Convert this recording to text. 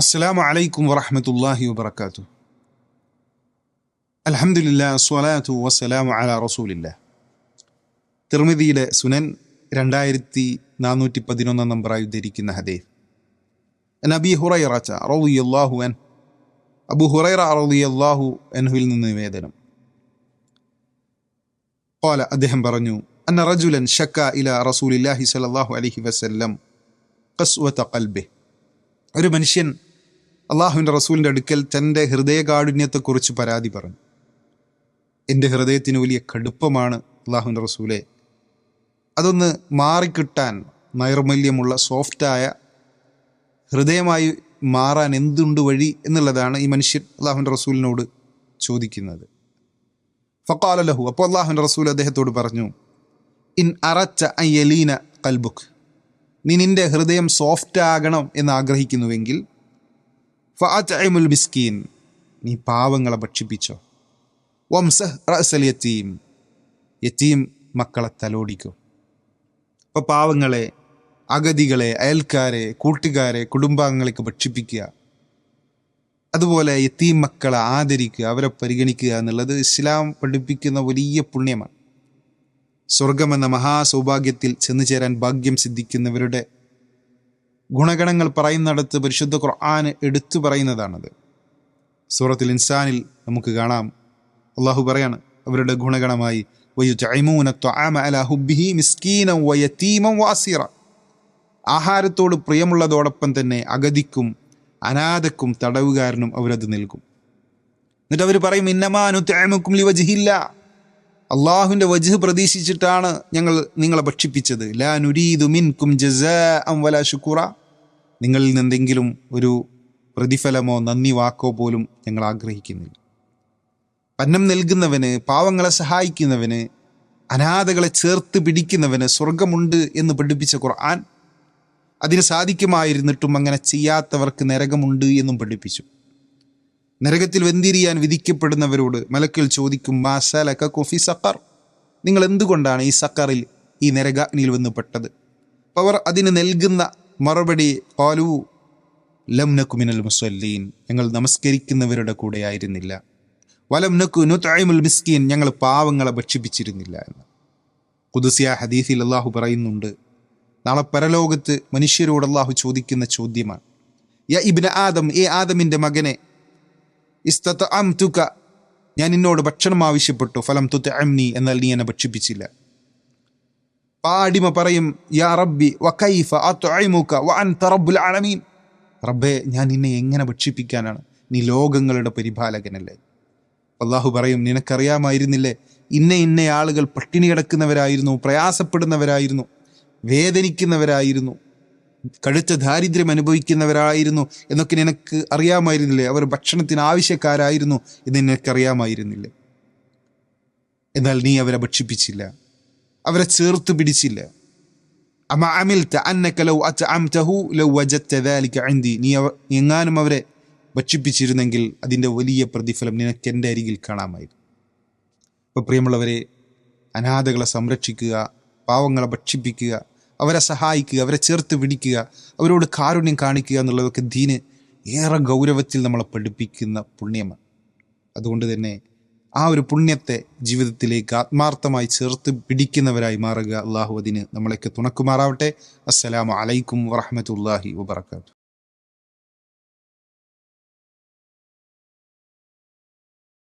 അസ്സലാമു അലൈക്കും വറഹമത്തല്ലാഹി വബർക്കാത്തു അലഹമുല്ല സ്വലാത്തു വസ്സലാമു അല റസൂലില്ല തിർമിതിയിലെ സുനൻ രണ്ടായിരത്തി നാനൂറ്റി പതിനൊന്നാം നമ്പറായി ഉദ്ധരിക്കുന്ന ഹദീഫ് നബി ഹുറൈറച്ച റളിയല്ലാഹു അൻ അബു ഹുറൈറ റളിയല്ലാഹു അൻഹുവിൽ നിന്ന് നിവേദനം. കോല അദ്ദേഹം പറഞ്ഞു അന്ന റജുലൻ ഷക്ക ഇല റസൂലില്ലാഹി സലല്ലാഹു അലഹി വസ്ല്ലം കസ്വത്ത കൽബെ ഒരു മനുഷ്യൻ അള്ളാഹുവിന്റെ റസൂലിന്റെ അടുക്കൽ തന്റെ ഹൃദയകാഠിന്യത്തെക്കുറിച്ച് പരാതി പറഞ്ഞു. എന്റെ ഹൃദയത്തിന് വലിയ കടുപ്പമാണ് അള്ളാഹുവിന്റെ റസൂലെ. അതൊന്ന് മാറിക്കിട്ടാൻ നൈർമല്യമുള്ള സോഫ്റ്റായ ഹൃദയമായി മാറാൻ എന്തുണ്ട് വഴി എന്നുള്ളതാണ് ഈ മനുഷ്യൻ അള്ളാഹുവിന്റെ റസൂലിനോട് ചോദിക്കുന്നത്. ഫക്കാലലഹു അപ്പോൾ അള്ളാഹുവിന്റെ റസൂൽ അദ്ദേഹത്തോട് പറഞ്ഞു ഇൻ അറച്ച അയ്യലീന കൽബുക്ക്. നീ നിന്റെ ഹൃദയം സോഫ്റ്റ് ആകണം എന്ന് ആഗ്രഹിക്കുന്നുവെങ്കിൽ ഫഅത്ഇമുൽ മിസ്കീൻ നീ പാവങ്ങളെ ഭക്ഷിപ്പിച്ചോ. വംസഹ് റസൽ യത്തീം യത്തീം മക്കളെ തലോടിക്കോ. അപ്പോൾ പാവങ്ങളെ അഗതികളെ അയൽക്കാരെ കൂട്ടുകാരെ കുടുംബാംഗങ്ങളെയൊക്കെ ഭക്ഷിപ്പിക്കുക. അതുപോലെ യത്തീം മക്കളെ ആദരിക്കുക അവരെ പരിഗണിക്കുക എന്നുള്ളത് ഇസ്ലാം പഠിപ്പിക്കുന്ന വലിയ പുണ്യമാണ്. സ്വർഗമെന്ന മഹാസൗഭാഗ്യത്തിൽ ചെന്നു ചേരാൻ ഭാഗ്യം സിദ്ധിക്കുന്നവരുടെ ഗുണഗണങ്ങൾ പറയുന്നിടത്ത് പരിശുദ്ധ ഖുർആൻ എടുത്തു പറയുന്നതാണത്. സൂറത്തിൽ ഇൻസാനിൽ നമുക്ക് കാണാം. അള്ളാഹു പറയാണ് അവരുടെ ഗുണഗണമായി ആഹാരത്തോട് പ്രിയമുള്ളതോടൊപ്പം തന്നെ അഗതിക്കും അനാഥക്കും തടവുകാരനും അവരത് നൽകും. എന്നിട്ട് അവർ പറയും ഇന്നമാനു തേമക്കും ലി വജിഹില്ല അള്ളാഹുവിന്റെ വജുഹ് പ്രതീക്ഷിച്ചിട്ടാണ് ഞങ്ങൾ നിങ്ങളെ ഭക്ഷിപ്പിച്ചത്. ലാ നുരീദു മിൻകും ജസാ അം വല നിങ്ങളിൽ നിന്നെന്തെങ്കിലും ഒരു പ്രതിഫലമോ നന്ദി വാക്കോ പോലും ഞങ്ങൾ ആഗ്രഹിക്കുന്നില്ല. പന്നം നൽകുന്നവന് പാവങ്ങളെ സഹായിക്കുന്നവന് അനാഥകളെ ചേർത്ത് പിടിക്കുന്നവന് സ്വർഗമുണ്ട് എന്ന് പഠിപ്പിച്ച ഖുർആൻ അതിന് സാധിക്കുമായിരുന്നിട്ടും അങ്ങനെ ചെയ്യാത്തവർക്ക് നരകമുണ്ട് എന്നും പഠിപ്പിച്ചു. നരകത്തിൽ വെന്തിരിയാൻ വിധിക്കപ്പെടുന്നവരോട് മലക്കിൽ ചോദിക്കും മാസലക കൊഫി സക്കർ നിങ്ങൾ എന്തുകൊണ്ടാണ് ഈ സക്കറിൽ ഈ നരകാഗ്നിയിൽ വന്ന് പെട്ടത് അവർ അതിന് നൽകുന്ന മറുപടി പാലു ലംനക്കുമിനൽ നക്കുമിനൽ മുസല്ലീൻ ഞങ്ങൾ നമസ്കരിക്കുന്നവരുടെ കൂടെ ആയിരുന്നില്ല വലം നക്കു നുത്തൈമുൽ മിസ്കീൻ. ഞങ്ങൾ പാവങ്ങളെ ഭക്ഷിപ്പിച്ചിരുന്നില്ല എന്ന്. കുദുസിയ ഹദീസിൽ അള്ളാഹു പറയുന്നുണ്ട് നാളെ പരലോകത്ത് മനുഷ്യരോട് അള്ളാഹു ചോദിക്കുന്ന ചോദ്യമാണ് യ ഇബിന് ആദം ഏ ആദമിന്റെ മകനെ ഇസ്തത്ത് അം തുക ഞാൻ നിന്നോട് ഭക്ഷണം ആവശ്യപ്പെട്ടു ഫലം തുത്ത് അംനി എന്നാൽ നീ എന്നെ ഭക്ഷിപ്പിച്ചില്ല. പാടിമ പറയും യാ റബ്ബി വക്കൈഫ അത്അഇമുക വഅൻത റബ്ബുൽ ആലമീൻ റബ്ബേ ഞാൻ നിന്നെ എങ്ങനെ ഭക്ഷിപ്പിക്കാനാണ്? നീ ലോകങ്ങളുടെ പരിപാലകനല്ലേ. അള്ളാഹു പറയും നിനക്കറിയാമായിരുന്നില്ലേ ഇന്ന ഇന്ന ആളുകൾ പട്ടിണി കിടക്കുന്നവരായിരുന്നു പ്രയാസപ്പെടുന്നവരായിരുന്നു വേദനിക്കുന്നവരായിരുന്നു കടുത്ത ദാരിദ്ര്യം അനുഭവിക്കുന്നവരായിരുന്നു എന്നൊക്കെ നിനക്ക് അറിയാമായിരുന്നില്ലേ? അവർ ഭക്ഷണത്തിന് ആവശ്യക്കാരായിരുന്നു എന്ന് നിനക്കറിയാമായിരുന്നില്ലേ? എന്നാൽ നീ അവരെ ഭക്ഷിപ്പിച്ചില്ല. അവരെ ചേർത്ത് പിടിച്ചില്ല. അമ അമിൽത്ത അന്നക ലൗ അത്അംതഹു ലൗ ദാലിക ഇൻദി നീ എങ്ങാനും അവരെ ഭക്ഷിപ്പിച്ചിരുന്നെങ്കിൽ അതിന്റെ വലിയ പ്രതിഫലം നിനക്ക് എന്റെ അരികിൽ കാണാമായിരുന്നു. അപ്പോൾ പ്രിയമുള്ളവരെ അനാഥകളെ സംരക്ഷിക്കുക പാവങ്ങളെ ഭക്ഷിപ്പിക്കുക അവരെ സഹായിക്കുക അവരെ ചേർത്ത് പിടിക്കുക അവരോട് കാരുണ്യം കാണിക്കുക എന്നുള്ളതൊക്കെ ദീന് ഏറെ ഗൗരവത്തിൽ നമ്മളെ പഠിപ്പിക്കുന്ന പുണ്യമാണ്. അതുകൊണ്ട് തന്നെ ആ ഒരു പുണ്യത്തെ ജീവിതത്തിലേക്ക് ആത്മാർത്ഥമായി ചേർത്ത് പിടിക്കുന്നവരായി മാറുക അള്ളാഹു അതിന് നമ്മളെയൊക്കെ തുണക്കുമാറാവട്ടെ. അസ്സലാമു അലൈക്കും വറഹമത്തല്ലാഹി വബർക്കാത്തു